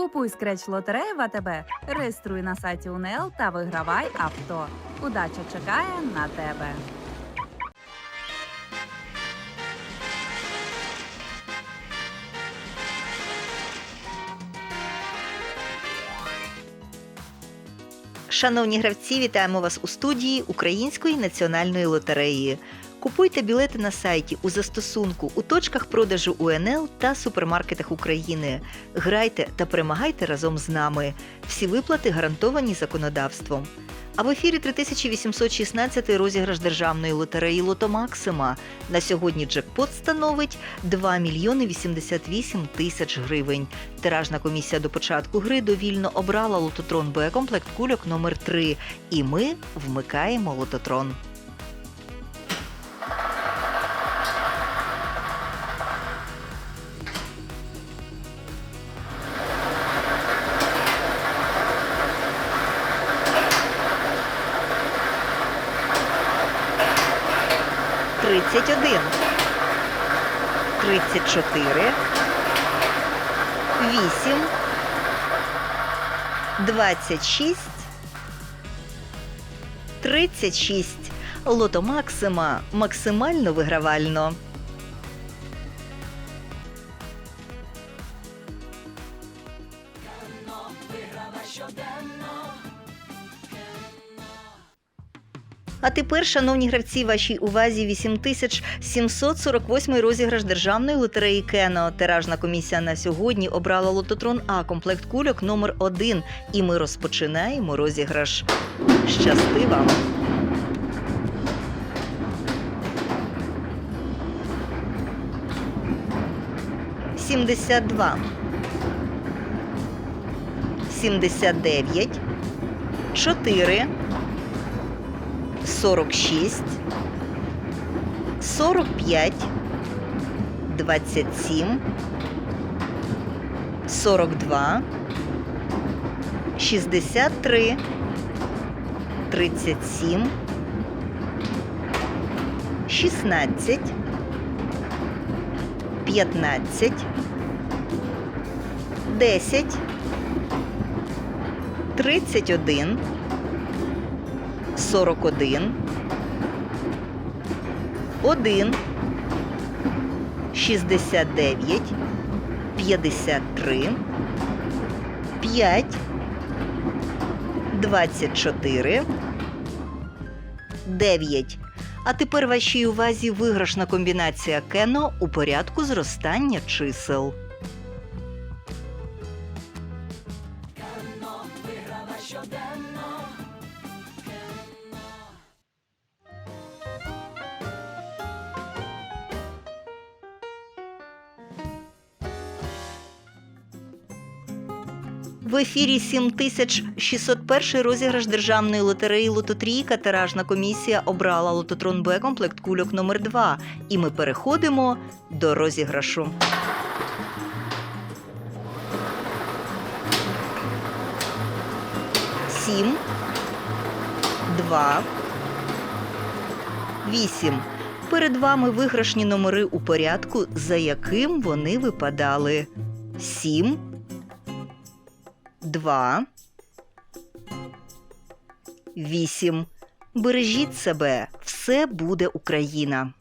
Купуй скреч лотереї в АТБ, реєструй на сайті УНЛ та вигравай авто. Удача чекає на тебе. Шановні гравці, вітаємо вас у студії Української національної лотереї. Купуйте білети на сайті у застосунку у точках продажу УНЛ та супермаркетах України. Грайте та перемагайте разом з нами. Всі виплати гарантовані законодавством. А в ефірі 3816 розіграш державної лотереї Лото Максима. На сьогодні джекпот становить 2 мільйони 88 тисяч гривень. Тиражна комісія до початку гри довільно обрала лототрон Б комплект кульок номер 3 І ми вмикаємо лототрон. Тридцять один. Тридцять чотири. Вісім. Двадцять шість. Тридцять шість. Лото Максима максимально вигравально. А тепер, шановні гравці, вашій увазі 8748 розіграш державної лотереї Кено. Тиражна комісія на сьогодні обрала лототрон А комплект кульок номер 1 І ми розпочинаємо розіграш. Щасти вам! Сімдесят два. 79 4 46, 45, 27, 42, 63, 37, 16, 15, 10, 31, 41, 1, 69, 53, 5, 24, 9. А тепер вашій увазі виграшна комбінація кено у порядку зростання чисел. В ефірі 7601 розіграш державної лотереї Лототрійка. Тиражна комісія обрала лототрон Б комплект кульок номер 2 І ми переходимо до розіграшу. Сім, два, вісім. Перед вами виграшні номери у порядку, за яким вони випадали. Сім, два, вісім. Бережіть себе, все буде Україна.